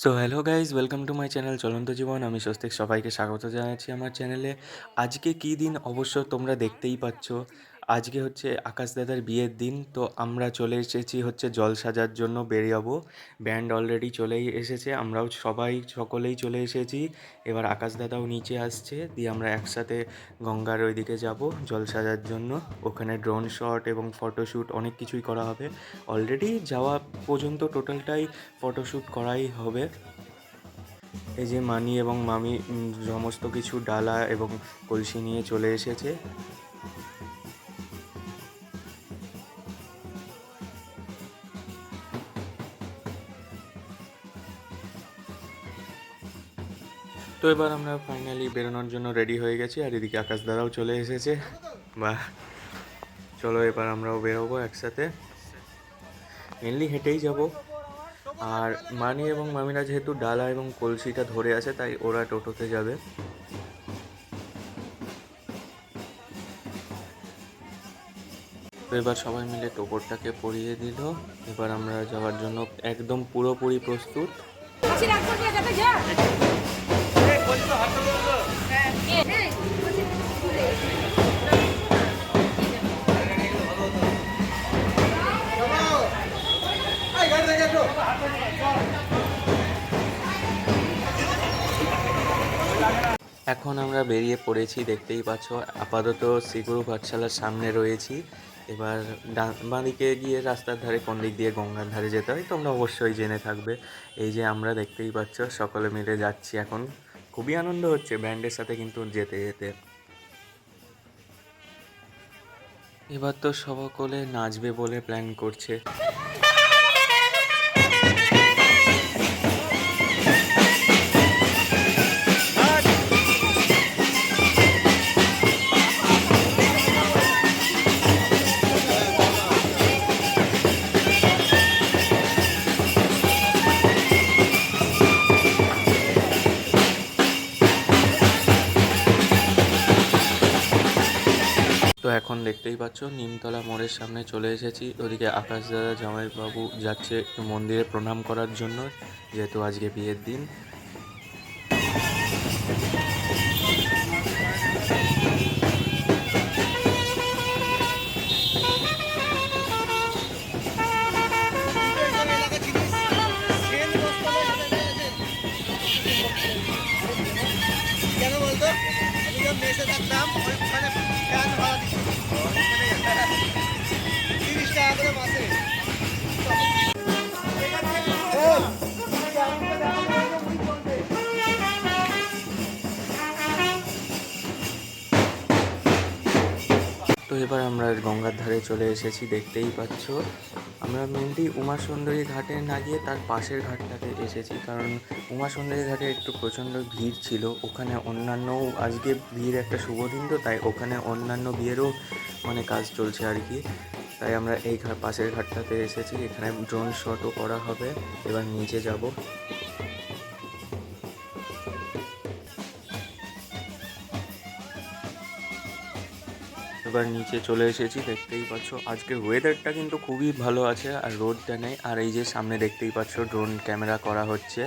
So hello guys welcome to my channel Cholonto Jibon আমি স্বস্তিক, সবাইকে স্বাগত জানাচ্ছি আমার চ্যানেলে আজকে কী দিন? অবশ্য তোমরা দেখতেই পাচ্ছ। আজকে হচ্ছে আকাশ দাদার বিয়ের দিন, তো আমরা চলে এসেছি হচ্ছে জল সাজার জন্য বেরিয়াবো। ব্যান্ড অলরেডি চলেই এসেছে, আমরাও সবাই সকলেই চলে এসেছি। এবার আকাশ দাদাও নিচে আসছে, দিয়ে আমরা একসাথে গঙ্গার ওইদিকে যাব জল সাজার জন্য। ওখানে ড্রোন শট এবং ফটোশ্যুট অনেক কিছুই করা হবে। অলরেডি যাওয়া পর্যন্ত টোটালটাই ফটোশ্যুট করাই হবে। এই যে মানি এবং মামি সমস্ত কিছু ডালা এবং কলসি নিয়ে চলে এসেছে। তো এবার আমরা ফাইনালি বেরোনোর জন্য রেডি হয়ে গেছি, আর এদিকে আকাশ দাদাও চলে এসেছে। বা চলো এবার আমরাও বেরোবো একসাথে। মেনলি হেঁটেই যাব। আর মানি এবং মামিরা যেহেতু ডালা এবং কলসিটা ধরে আছে, তাই ওরা টোটোতে যাবে। এবার সবাই মিলে টোপরটাকে পরিয়ে দিল। এবার আমরা যাওয়ার জন্য একদম পুরোপুরি প্রস্তুত। এখন আমরা বেরিয়ে পড়েছি, দেখতেই পাচ্ছ। আপাতত শ্রীগুরু পাঠশালার সামনে রয়েছি। এবার বাঁদিকে গিয়ে রাস্তার ধারে, কোন দিক দিয়ে গঙ্গার ধারে যেতে হয়, তোমরা অবশ্যই জেনে থাকবে। এই যে আমরা দেখতেই পাচ্ছ, সকলে মিলে যাচ্ছি এখন। খুবই আনন্দ হচ্ছে ব্যান্ডের সাথে কিন্তু যেতে যেতে। এবার তো সকলে নাচবে বলে প্ল্যান করছে। এখন দেখতেই পাচ্ছ, নিমতলা মোড়ের সামনে চলে এসেছি। ওদিকে আকাশ দাদা জামাইবাবু যাচ্ছে মন্দিরে প্রণাম করার জন্য, যেহেতু আজকে বিয়ের দিন। এবার আমরা গঙ্গার ধারে চলে এসেছি, দেখতেই পাচ্ছ। আমরা মেনলি উমা সুন্দরী ঘাটে না গিয়ে তার পাশের ঘাটটাতে এসেছি, কারণ উমা সুন্দরী ঘাটে একটু প্রচণ্ড ভিড় ছিল। ওখানে অন্যান্য আজকে বিয়ের একটা শুভ দিন তো, তাই ওখানে অন্যান্য বিয়েরও মানে কাজ চলছে আর কি। তাই আমরা এই পাশের ঘাটটাতে এসেছি, এখানে ড্রোন শটও করা হবে। এবার নিচে যাব। এবার নিচে চলে এসেছি, দেখতেই পাচ্ছ। আজকের ওয়েদারটা কিন্তু খুবই ভালো আছে, আর রোদটা নেই। আর এই যে সামনে দেখতেই পাচ্ছ ড্রোন ক্যামেরা করা হচ্ছে।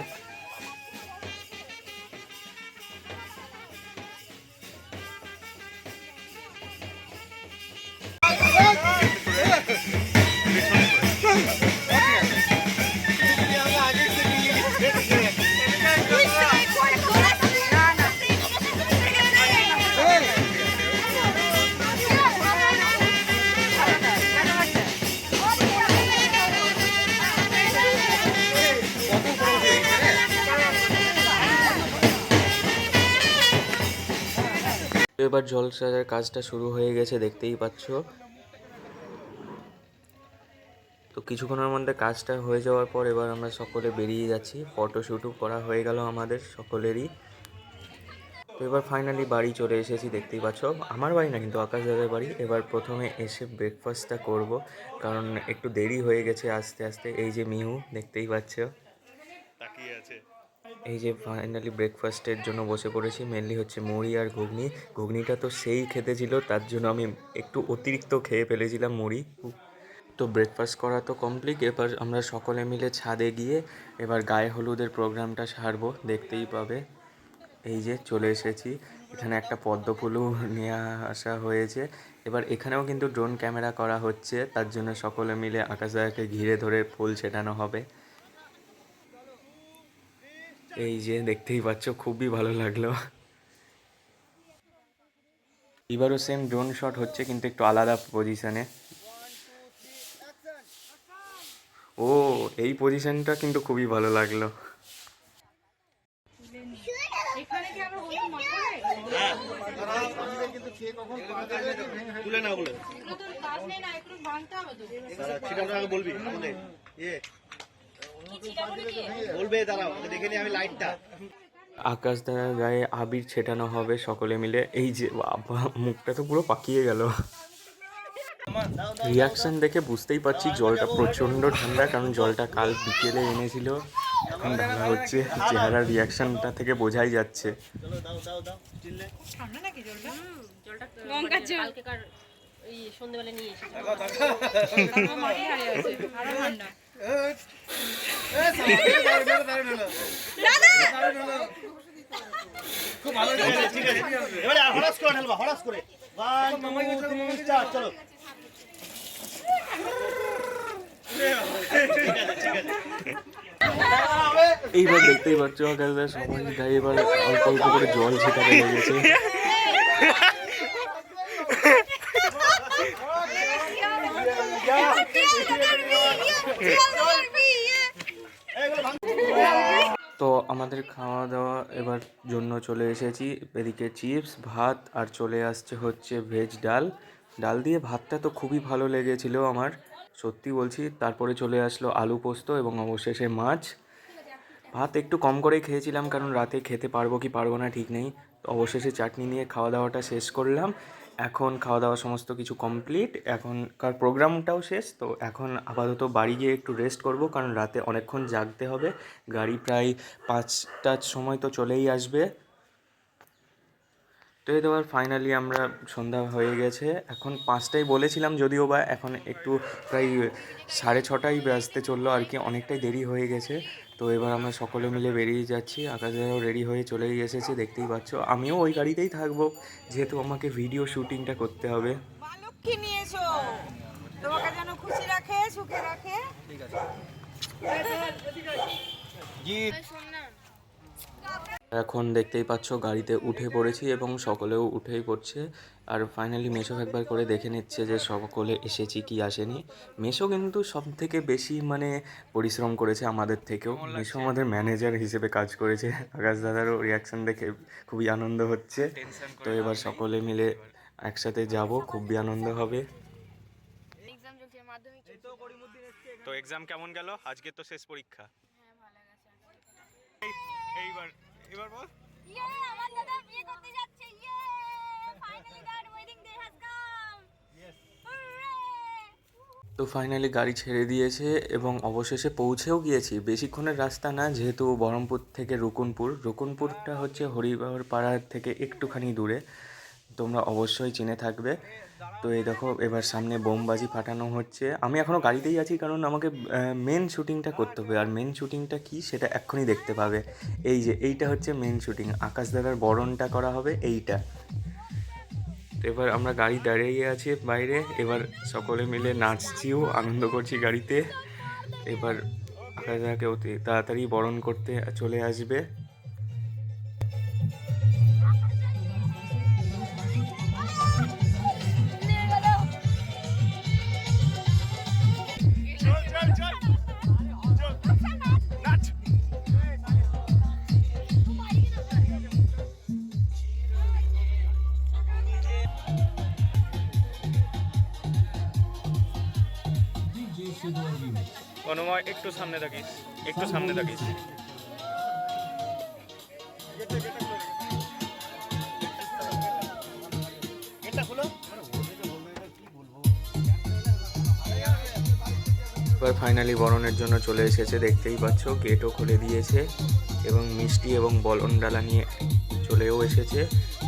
জল সাজার কাজটা শুরু হয়ে গেছে, দেখতেই পাচ্ছ। তো কিছুক্ষণের মধ্যে কাজটা হয়ে যাওয়ার পর এবার আমরা সকলে বেরিয়ে যাচ্ছি। ফটোশ্যুটও করা হয়ে গেল আমাদের সকলেরই। তো এবার ফাইনালি বাড়ি চলে এসেছি, দেখতেই পাচ্ছ। আমার বাড়ি না, কিন্তু আকাশ দাদার বাড়ি। এবার প্রথমে এসে ব্রেকফাস্টটা করব, কারণ একটু দেরি হয়ে গেছে আস্তে আস্তে। এই যে মিহু, দেখতেই পাচ্ছ। তাকিয়ে আছে। এই যে ফাইনালি ব্রেকফাস্টের জন্য বসে পড়েছি মেনলি হচ্ছে মুড়ি আর ঘুগনি। ঘুগনিটা তো সেই খেতে ছিল, তার জন্য আমি একটু অতিরিক্ত খেয়ে ফেলেছিলাম মুড়ি। তো ব্রেকফাস্ট করা তো কমপ্লিট এবার আমরা সকলে মিলে ছাদে গিয়ে এবার গায়ে হলুদের প্রোগ্রামটা সারবো, দেখতেই পাবে। এই যে চলে এসেছি, এখানে একটা পদ্ম ফুলও নিয়ে আসা হয়েছে। এবার এখানেও কিন্তু ড্রোন ক্যামেরা করা হচ্ছে, তার জন্য সকলে মিলে আকাশ দাদাকে ঘিরে ধরে ফুল ছেটানো হবে। এই যে দেখতেই পাচ্ছ খুবই ভালো লাগল। এবারও সেম ড্রোন শট হচ্ছে কিন্তু একটু আলাদা পজিশনে ও এই পজিশনটা কিন্তু খুবই ভালো লাগল। এখানে কি আমরা হলুদ মাখাবে তুলে না বলে। এগুলো কাজ নেই না এগুলো ভাঙতে হবে তো ছিটানোর বলবি আমাদের। ইয়ে। বলবে দাঁড়াও দেখে নি আমি লাইটটা। গায়ে আবির ছেটানো হবে সকলে মিলে। এই যে বাবা মুখটা তো পুরো পাকিয়ে গেল। রিয়াকশন দেখে বুঝতেই পারছি জলটা প্রচণ্ড ঠান্ডা কারণ জলটা কাল বিকেলে এনেছিল। এখন ঢালা হচ্ছে চেহারার রিয়াকশনটা থেকে বোঝাই যাচ্ছে। চলো দাও দাও দাও চিল্লে ঠান্ডা নাকি জলটা জলটা গঙ্গার জল। কালকেকার ওই সন্ধ্যেবেলা নিয়ে খুব এইবার দেখতেই পাচ্ছ আকাশ গায়ে এবার অল্প অল্প করে জল ছেটাতে লেগেছে তো আমাদের খাওয়া দাওয়া এবার জন্য চলে এসেছি। এদিকে চিপস, ভাত আর চলে আসছে হচ্ছে ভেজ ডাল। ডাল দিয়ে ভাতটা তো খুবই ভালো লেগেছিল আমার। সত্যি বলছি, তারপরে চলে আসলো আলু পোস্ত এবং অবশেষে মাছ। ভাত একটু কম করেই খেয়েছিলাম, কারণ রাতে খেতে পারব কি পারব না ঠিক নেই। অবশেষে চাটনি নিয়ে খাওয়া দাওয়াটা শেষ করলাম। এখন খাওয়া দাওয়া সমস্ত কিছু কমপ্লিট এখনকার প্রোগ্রামটাও শেষ, তো এখন আপাতত বাড়ি গিয়ে একটু রেস্ট করব, কারণ রাতে অনেকক্ষণ জাগতে হবে। গাড়ি প্রায় পাঁচটার সময় তো চলেই আসবে। তো এই তোমার ফাইনালি আমরা সন্ধ্যা হয়ে গেছে। এখন পাঁচটাই বলেছিলাম যদিও বা এখন একটু প্রায় সাড়ে ছটাই বাজতে চলল, আর কি অনেকটাই দেরি হয়ে গেছে। তো এবার আমরা সকলে মিলে বেরিয়ে যাচ্ছি। আকাশেও রেডি হয়ে চলেই এসেছে দেখতেই পাচ্ছ। আমিও ওই গাড়িতেই থাকব। যেহেতু আমাকে ভিডিও শুটিংটা করতে হবে। তোমাকে যেন খুশি রাখে সুখে রাখে। এখন দেখতেই পাচ্ছ গাড়িতে উঠে পড়েছি এবং সকলেও উঠেই পড়ছে। আর ফাইনালি মেশো একবার করে দেখে নিচ্ছে যে সকলে এসেছি কি আসেনি। মেশো কিন্তু সব থেকে বেশি মানে পরিশ্রম করেছে আমাদের থেকেও। মেশো আমাদের ম্যানেজার হিসেবে কাজ করেছে। আকাশ দাদারও রিয়াকশন দেখে খুবই আনন্দ হচ্ছে। তো এবার সকলে মিলে একসাথে যাব, খুবই আনন্দ হবে। তো এক্সাম কেমন গেল? আজকে তো শেষ পরীক্ষা এইবার এবার বল। ইয়ে আমার দাদা বিয়ে করতে যাচ্ছে ইয়ে finally that wedding day has come তো ফাইনালি গাড়ি ছেড়ে দিয়েছে এবং অবশেষে পৌঁছেও গিয়েছি। বেশিক্ষণের রাস্তা না যেহেতু বহরমপুর থেকে রুকুনপুর। রুকুনপুরটা হচ্ছে হরিবাহর পাড়ার থেকে একটুখানি দূরে। তোমরা অবশ্যই চিনে থাকবে। তো এই দেখো, এবার সামনে বোমবাজি ফাটানো হচ্ছে। আমি এখনও গাড়িতেই আছি, কারণ আমাকে মেন শুটিংটা করতে হবে। আর মেন শুটিংটা কি, সেটা এক্ষুনি দেখতে পাবে। এই যে, এইটা হচ্ছে মেন শুটিং আকাশ দাদার বরণটা করা হবে এইটা। এবার আমরা গাড়ি দাঁড়িয়ে আছি বাইরে। এবার সকলে মিলে নাচছিও, আনন্দ করছি গাড়িতে। এবার আকাশদাকে অতি তাড়াতাড়ি বরণ করতে চলে আসবে। একটু সামনে একটু সামনে এবার ফাইনালি বরণের জন্য চলে এসেছে, দেখতেই পাচ্ছ গেটও খুলে দিয়েছে এবং মিষ্টি এবং বলন ডালা নিয়ে চলেও এসেছে।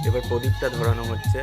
এবার প্রদীপটা ধরানো হচ্ছে।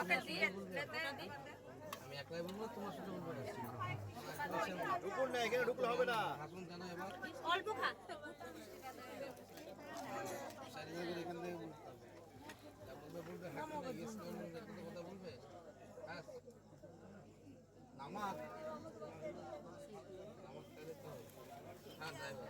আমি একলাই বলব তোমার সাথে বলব ঢুকুন না এখানে ঢুকলে হবে না। থাকুন কেন এবার? অল্প খা। এখান থেকে বলতে হবে বলবে বলবে হাঁটতে কথা বলবে? হ্যাঁ নামাজ। নামাজ তো হ্যাঁ ড্রাইভার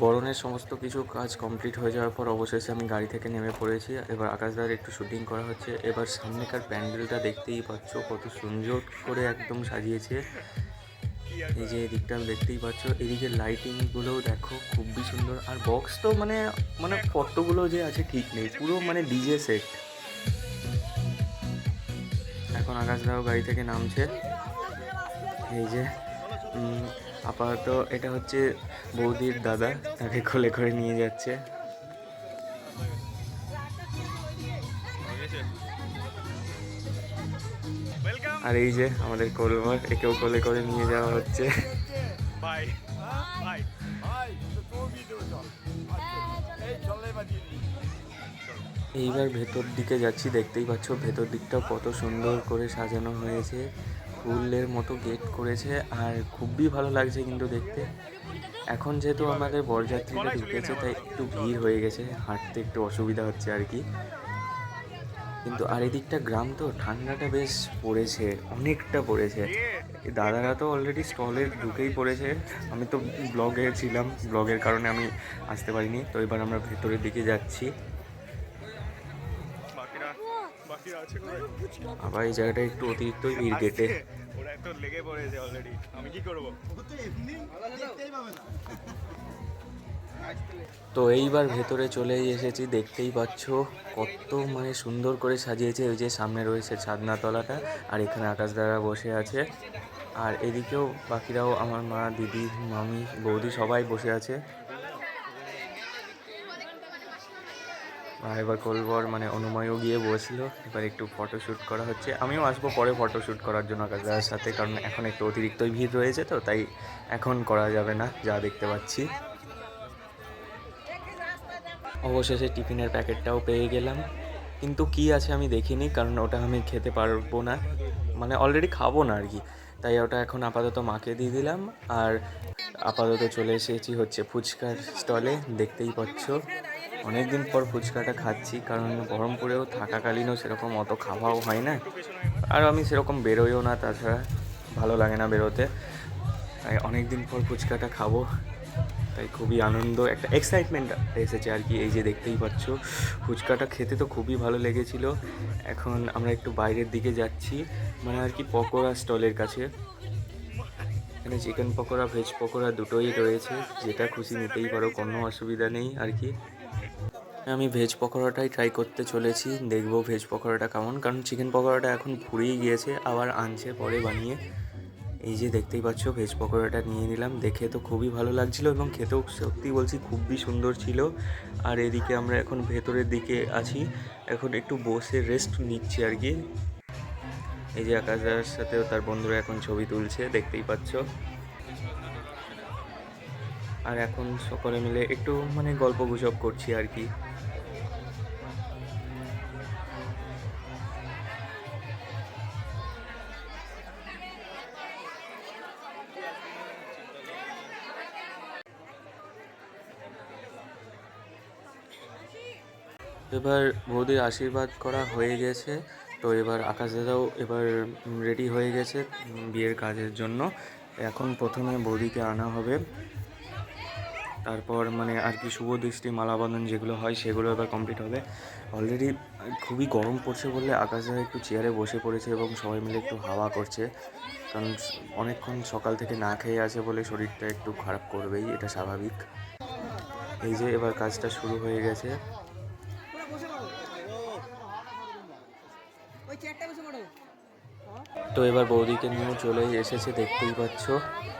বরণের সমস্ত কিছু কাজ কমপ্লিট হয়ে যাওয়ার পর অবশেষে আমি গাড়ি থেকে নেমে পড়েছি। এবার আকাশদার একটু শুটিং করা হচ্ছে। এবার সামনেকার প্যান্ডেলটা দেখতেই পাচ্ছ, কত সুন্দর করে একদম সাজিয়েছে। এই যে এদিকটা দেখতেই পাচ্ছ, এদিকে লাইটিংগুলোও দেখো, খুবই সুন্দর। আর বক্স তো মানে মানে কতগুলো যে আছে ঠিক নেই, পুরো মানে ডিজে সেট এখন আকাশদাও গাড়ি থেকে নামছে। এই যে আপাতত এটা হচ্ছে বৌদির দাদা তাকে কোলে করে নিয়ে যাচ্ছে। আর এই যে আমাদের কোলভার একেও কোলে করে নিয়ে যাওয়া হচ্ছে। এইবার ভেতর দিকে যাচ্ছি দেখতেই পাচ্ছ ভেতর দিকটা কত সুন্দর করে সাজানো হয়েছে। ফুলের মতো গেট করেছে আর খুবই ভালো লাগছে কিন্তু দেখতে। এখন যেহেতু আমাদের বরযাত্রীরা ঢুকেছে, তাই একটু ভিড় হয়ে গেছে, হাঁটতে একটু অসুবিধা হচ্ছে আর কি। কিন্তু আর এদিকটা গ্রাম তো, ঠান্ডাটা বেশ পড়েছে, অনেকটা পড়েছে। দাদারা তো অলরেডি স্টলে ঢুকেই পড়েছে। আমি তো ব্লগে ছিলাম ব্লগের কারণে আমি আসতে পারিনি। তো এবার আমরা ভেতরের দিকে যাচ্ছি। আবার এই জায়গাটা একটু অতিরিক্তই ভিড় ওরা তো লেগে পড়েছে অলরেডি আমি কি করব? তো এইবার ভেতরে চলে এসেছি দেখতেই পাচ্ছ কত মানে সুন্দর করে সাজিয়েছে ওই যে সামনে রয়েছে ছাদনাতলাটা আর এখানে আকাশ দ্বারা বসে আছে। আর এদিকেও বাকিরাও আমার মা দিদি মামি বৌদি সবাই বসে আছে। এবার কলবর মানে অনুময়ও গিয়ে বসল। এবার একটু ফটোশ্যুট করা হচ্ছে। আমিও আসব পরে ফটোশ্যুট করার জন্য আকাশদার সাথে, কারণ এখন একটু অতিরিক্তই ভিড় রয়েছে তো, তাই এখন করা যাবে না, যা দেখতে পাচ্ছি। অবশেষে টিফিনের প্যাকেটটাও পেয়ে গেলাম। কিন্তু কি আছে আমি দেখিনি, কারণ ওটা আমি খেতে পারব না। মানে অলরেডি খাব না আর কি। তাই ওটা এখন আপাতত মাকে দিয়ে দিলাম। আর আপাতত চলে এসেছি হচ্ছে ফুচকার স্টলে, দেখতেই পাচ্ছ। অনেক দিন পর ফুচকাটা খাচ্ছি, কারণ বহরমপুরেও থাকাকালীনও সেরকম অত খাওয়াও হয় না। আর আমি সেরকম বেরোইও না, তাছাড়া ভালো লাগে না বেরোতে। তাই অনেক দিন পর ফুচকাটা খাব। তাই খুবই আনন্দ, একটা এক্সাইটমেন্ট এসেছে আর কি, এই যে দেখতেই পাচ্ছ। ফুচকাটা খেতে তো খুবই ভালো লেগেছিল। এখন আমরা একটু বাইরের দিকে যাচ্ছি মানে আর কি পকোড়া স্টলের কাছে। এখানে চিকেন পকোড়া ভেজ পকোড়া দুটোই রয়েছে। যেটা খুশি নিতেই পারো, কোনো অসুবিধা নেই আর কি। আমি ভেজ পকোড়াটাই ট্রাই করতে চলেছি, দেখব ভেজ পকোড়াটা কেমন। কারণ চিকেন পকোড়াটা এখন ফুরিয়ে গিয়েছে, আবার আনছে পরে বানিয়ে। এই যে দেখতেই পাচ্ছ ভেজ পকোড়াটা নিয়ে নিলাম, দেখে তো খুবই ভালো লাগছিল এবং খেতেও সত্যি বলছি খুবই সুন্দর ছিল। আর এদিকে আমরা এখন ভেতরের দিকে আছি, এখন একটু বসে রেস্ট নিচ্ছি আর কি। এই যে আকাশের সাথেও তার বন্ধুরা এখন ছবি তুলছে, দেখতেই পাচ্ছ। আর এখন সকলে মিলে একটু মানে গল্প গুজব করছি আর কি। এবার বৌদির আশীর্বাদ করা হয়ে গেছে। তো এবার আকাশ দাদাও এবার রেডি হয়ে গেছে বিয়ের কাজের জন্য। এখন প্রথমে বৌদিকে আনা হবে। তারপর মানে আর কি শুভ দৃষ্টি, মালাবন্ধন যেগুলো হয় সেগুলো এবার কমপ্লিট হবে। অলরেডি খুবই গরম পড়ছে বলে আকাশ দাদা একটু চেয়ারে বসে পড়েছে এবং সবাই মিলে একটু হাওয়া করছে। কারণ অনেকক্ষণ সকাল থেকে না খেয়ে আছে বলে শরীরটা একটু খারাপ করবেই, এটা স্বাভাবিক। এই যে এবার কাজটা শুরু হয়ে গেছে। তো এবার বৌদিকে নিয়েও চলে এসেছে, দেখতেই পাচ্ছ।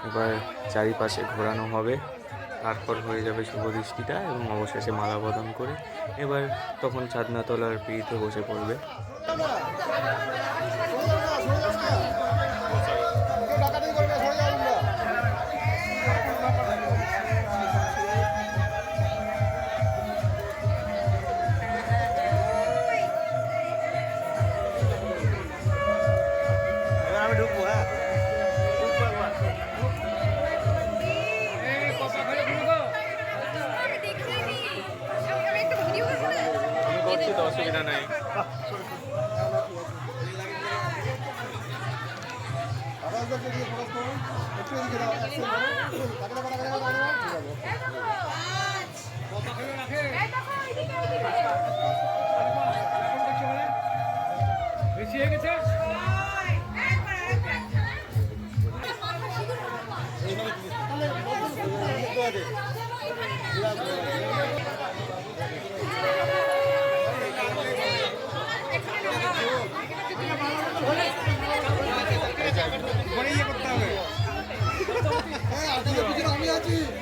এবার চারিপাশে ঘোরানো হবে। তারপর হয়ে যাবে শুভদৃষ্টিটা এবং অবশেষে মালা বদন করে এবার তখন চাঁদনাতলার পিঠে বসে পড়বে।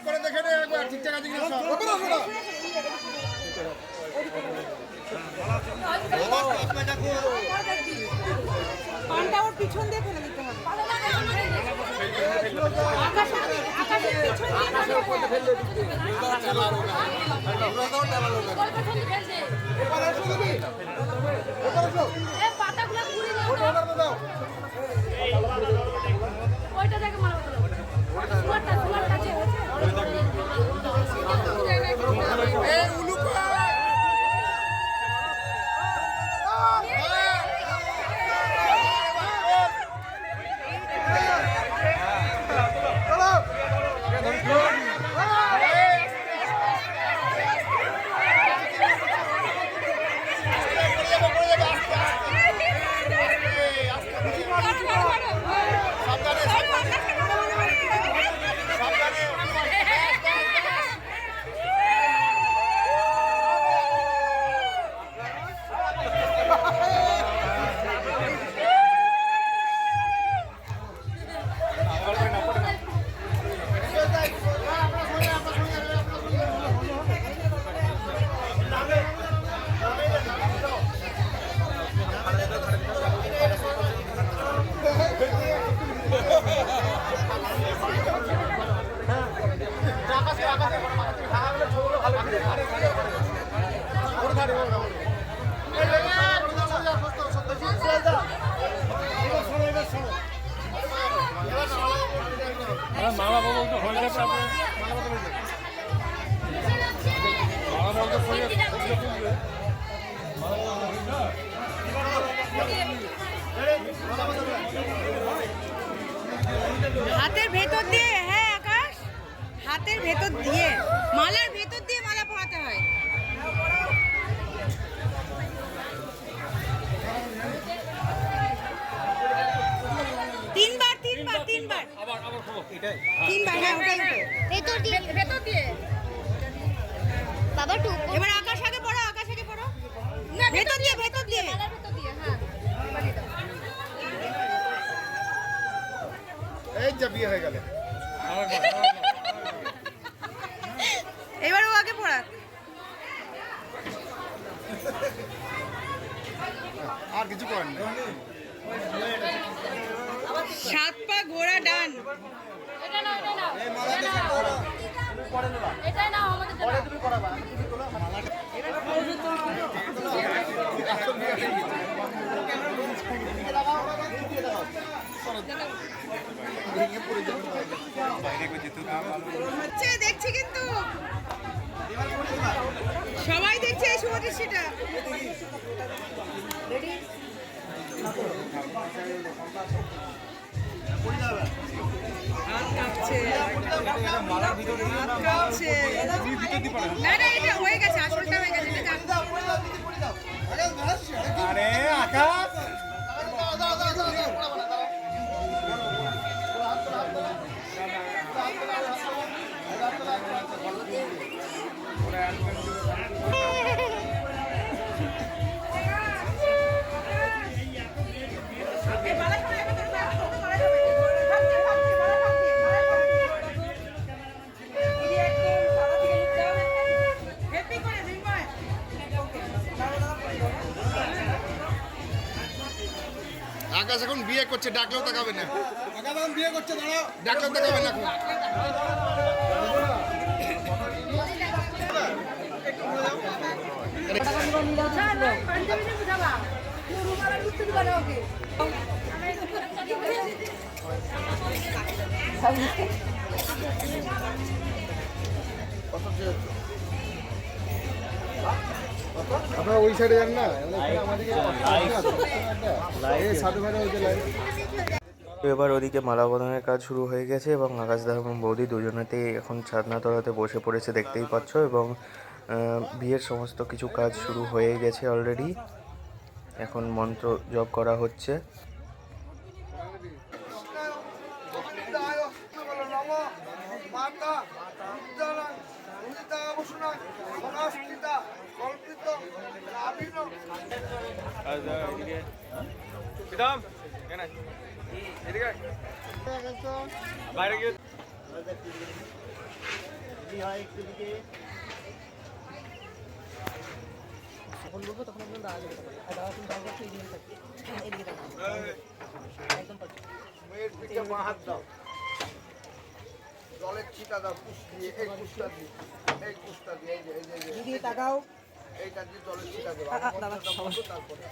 চেক করে দেখে নে একবার ঠিকঠাক আছে কিনা সব। ওপরে ওপরে পানটা ওর পিছন দিয়ে ফেলে দিতে হবে। পাতাগুলো হয়ে গেছে আসলটা হয়ে গেছে আরে আকাশ এখন বিয়ে করছে ডাকলেও তাকাবে না। আকাশ এখন বিয়ে করছে দাঁড়াও। ডাকলেও তাকাবে না। এখন আপনারা ওই সাইডে যান না? এবার ওদিকে মালা বদনের কাজ শুরু হয়ে গেছে এবং আকাশদা এবং বৌদি দুজনেতেই এখন ছাদনা তলাতে বসে পড়েছে, দেখতেই পাচ্ছ এবং বিয়ের সমস্ত কিছু কাজ শুরু হয়ে গেছে অলরেডি এখন মন্ত্র জপ করা হচ্ছে। আয়। বাইরে হাত দাও জলের ছিটা দাও দিয়ে এই কুশটা দিয়ে এই কুশটা দিয়ে এই যে দিদি তাকাও এইটা দিয়ে জলের ছিটা দেবো তারপরে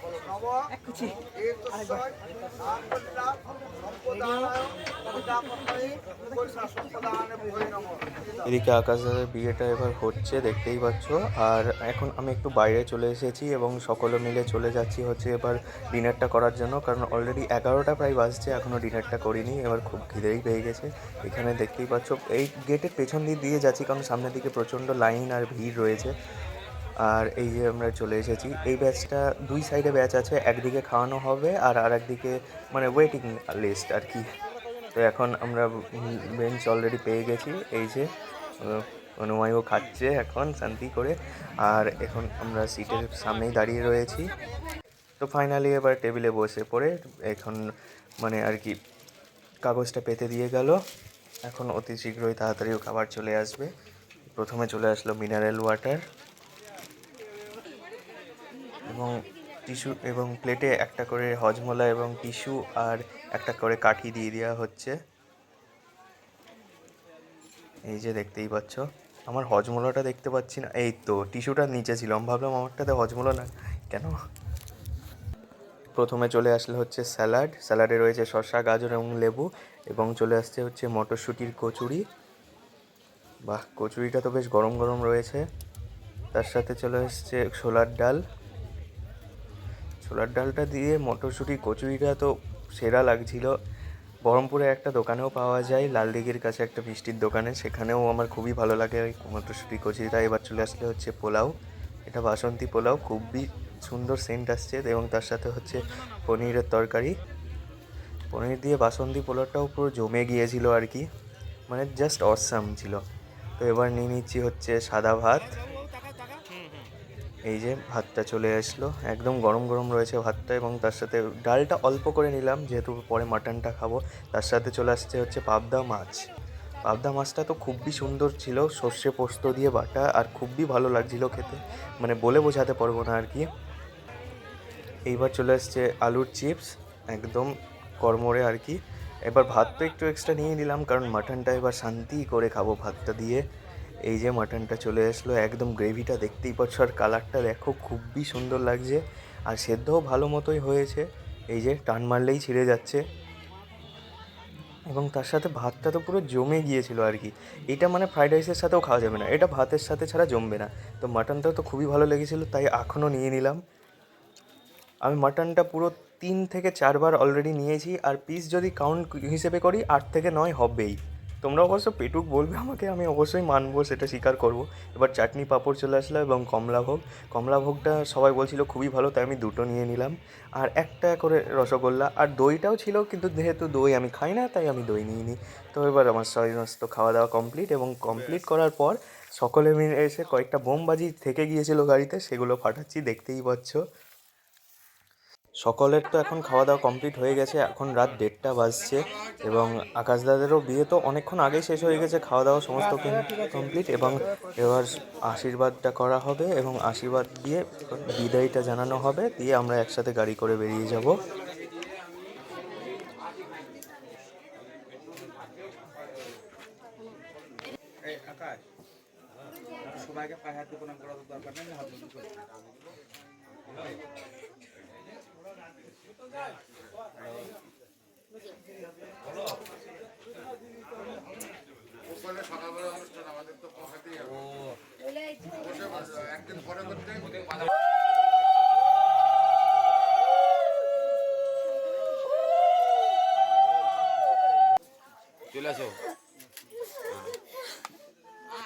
এদিকে আকাশ দাদার বিয়েটা এবার হচ্ছে দেখতেই পাচ্ছ। আর এখন আমি একটু বাইরে চলে এসেছি এবং সকলে মিলে চলে যাচ্ছি হচ্ছে এবার ডিনারটা করার জন্য কারণ অলরেডি এগারোটা প্রায় বাজছে এখনও ডিনারটা করিনি। এবার খুব খিদেই পেয়ে গেছে। এখানে দেখতেই পাচ্ছ এই গেটের পেছন দিক দিয়ে যাচ্ছি কারণ সামনের দিকে প্রচণ্ড লাইন আর ভিড় রয়েছে। আর এই যে আমরা চলে এসেছি, এই ব্যাচটা দুই সাইডে ব্যাচ আছে, একদিকে খাওয়ানো হবে আর আর একদিকে মানে ওয়েটিং লিস্ট আর কি। তো এখন আমরা বেঞ্চ অলরেডি পেয়ে গেছি, এই যে অনুময়ও খাচ্ছে এখন শান্তি করে। আর এখন আমরা সিটের সামনেই দাঁড়িয়ে রয়েছি। তো ফাইনালি এবার টেবিলে বসে পড়ে এখন মানে আর কি কাগজটা পেতে দিয়ে গেল। এখন অতি শীঘ্রই তাড়াতাড়িও খাবার চলে আসবে। প্রথমে চলে আসলো মিনারেল ওয়াটার এবং টিস্যু এবং প্লেটে একটা করে হজমোলা এবং টিস্যু আর একটা করে কাঠি দিয়ে দেওয়া হচ্ছে। এই যে দেখতেই পাচ্ছ, আমার হজমোলাটা দেখতে পাচ্ছি না। এই তো, টিস্যুটা নিচে ছিল। আমি ভাবলাম আমারটাতে হজমোলা না, কেন? প্রথমে চলে আসলে হচ্ছে স্যালাড। স্যালাডে রয়েছে শসা, গাজর এবং লেবু এবং চলে আসছে হচ্ছে মটরশুঁটির কচুরি। বাহ, কচুরিটা তো বেশ গরম গরম রয়েছে। তার সাথে চলে এসছে ছোলার ডাল। ছোলার ডালটা দিয়ে মটরশুঁটি, কচুরিটা তো সেরা লাগছিল। বহরমপুরে একটা দোকানেও পাওয়া যায়, লালদিঘির কাছে একটা মিষ্টির দোকানে। সেখানেও আমার খুবই ভালো লাগে ওই মটরশুঁটি, কচুরিটা। এবার চলে আসলে হচ্ছে পোলাও। এটা বাসন্তী পোলাও, খুবই সুন্দর সেন্ট আসছে এবং তার সাথে হচ্ছে পনিরের তরকারি। পনির দিয়ে বাসন্তী পোলাওটাও পুরো জমে গিয়েছিল আর কি। মানে জাস্ট অসাম ছিল। তো এবার নিয়ে নিচ্ছি হচ্ছে সাদা ভাত। এই যে ভাতটা চলে আসলো। একদম গরম গরম রয়েছে ভাতটা এবং তার সাথে ডালটা অল্প করে নিলাম, যেহেতু পরে মাটনটা খাব। তার সাথে চলে আসছে হচ্ছে পাবদা মাছ। পাবদা মাছটা তো খুবই সুন্দর ছিল, সর্ষে পোস্ত দিয়ে বাটা, আর খুবই ভালো লাগছিল খেতে। মানে বলে বোঝাতে পারব না আর কি। এইবার চলে আসছে আলুর চিপস, একদম কর্মরে আর কি। এবার ভাত তো একটু এক্সট্রা নিয়ে নিলাম, কারণ মাটনটা এবার শান্তি করে খাব ভাতটা দিয়ে। এই যে মাটনটা চলে আসলো, একদম গ্রেভিটা দেখতেই পাচ্ছ আর কালারটা দেখো খুবই সুন্দর লাগছে। আর সেদ্ধও ভালো মতোই হয়েছে, এই যে টান মারলেই ছিঁড়ে যাচ্ছে। এবং তার সাথে ভাতটা তো পুরো জমে গিয়েছিল আর কি। এটা মানে ফ্রাইড রাইসের সাথেও খাওয়া যাবে না, এটা ভাতের সাথে ছাড়া জমবে না। তো মাটনটা তো খুবই ভালো লেগেছিলো, তাই এখনও নিয়ে নিলাম। আমি মাটনটা পুরো তিন থেকে চারবার অলরেডি নিয়েছি, আর পিস যদি কাউন্ট হিসেবে করি, আট থেকে নয় হবেই। তোমরা অবশ্য পেটুক বলবে আমাকে, আমি অবশ্যই মানবো, সেটা স্বীকার করব। এবার চাটনি পাঁপড় চলে আসলো এবং কমলাভোগ কমলাভোগটা সবাই বলছিল খুবই ভালো, তাই আমি দুটো নিয়ে নিলাম। আর একটা করে রসগোল্লা। আর দইটাও ছিল, কিন্তু যেহেতু দই আমি খাই না, তাই আমি দই নিয়ে নিই তো এবার আমার সমস্ত খাওয়া দাওয়া কমপ্লিট এবং কমপ্লিট করার পর সকলে মিলে এসে কয়েকটা বোমবাজি থেকে গিয়েছিল গাড়িতে, সেগুলো ফাটাচ্ছি দেখতেই পাচ্ছ। সকলের তো এখন খাওয়া দাওয়া কমপ্লিট হয়ে গেছে, এখন রাত দেড়টা বাজছে এবং আকাশ দাদেরও বিয়ে তো অনেকক্ষণ আগেই শেষ হয়ে গেছে খাওয়া দাওয়া সমস্ত কমপ্লিট এবং এবার আশীর্বাদটা করা হবে এবং আশীর্বাদ দিয়ে বিদায়টা জানানো হবে, দিয়ে আমরা একসাথে গাড়ি করে বেরিয়ে যাব। সবাইকে পায়ে হাত প্রণাম করার দরকার নেই হাত বন্ধ করে চলে আসো।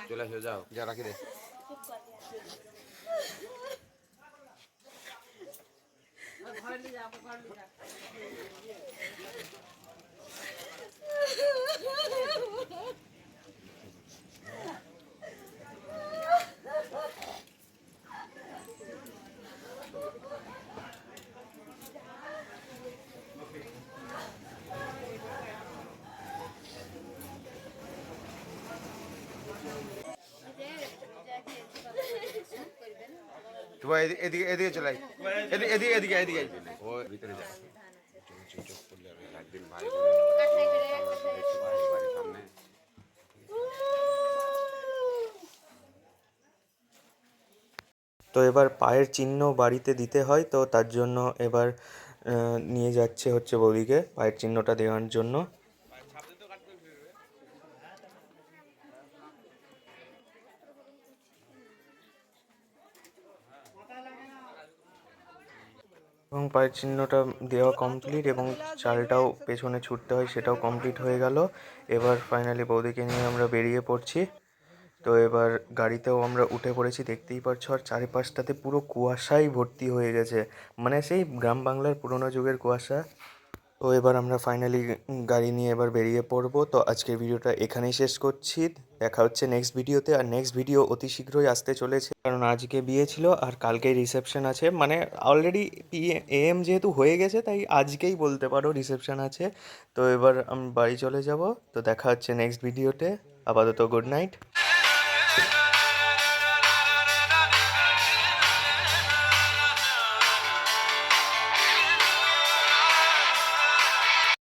চলে আসো যাও। যা রাখি দে Thank you. তোমার এদিকে এদিকে এদিকে চলে এদিকে এদিকে এদিকে এদিকে ও ভিতরে যা। চোখ করলে হবে একদিন ভাই সামনে তো এবার পায়ের চিহ্ন বাড়িতে দিতে হয় তো তার জন্য এবার নিয়ে যাচ্ছে হচ্ছে বৌদিকে পায়ের চিহ্নটা দেওয়ার জন্য। এবং পায়ের চিহ্নটা দেওয়া কমপ্লিট এবং চালটাও পেছনে ছুটতে হয়, সেটাও কমপ্লিট হয়ে গেল। এবার ফাইনালি বৌদিকে নিয়ে আমরা বেরিয়ে পড়ছি। তো এবার গাড়িতেও আমরা উঠে পড়েছি, দেখতেই পাচ্ছ, আর চারিপাশটাতে পুরো কুয়াশাই ভর্তি হয়ে গেছে। মানে সেই গ্রাম বাংলার পুরোনো যুগের কুয়াশা। তো এবার আমরা ফাইনালি গাড়ি নিয়ে এবার বেরিয়ে পড়ব। তো আজকের ভিডিওটা এখানেই শেষ করছি। দেখা হচ্ছে নেক্সট ভিডিওতে আর নেক্সট ভিডিও অতি শীঘ্রই আসতে চলেছে। কারণ আজকে বিয়ে ছিল আর কালকেই রিসেপশন আছে। মানে অলরেডি পি এম যেহেতু হয়ে গেছে, তাই আজকেই বলতে পারো রিসেপশন আছে। তো এবার আমি বাড়ি চলে যাব। তো দেখা হচ্ছে নেক্সট ভিডিওতে আপাতত গুড নাইট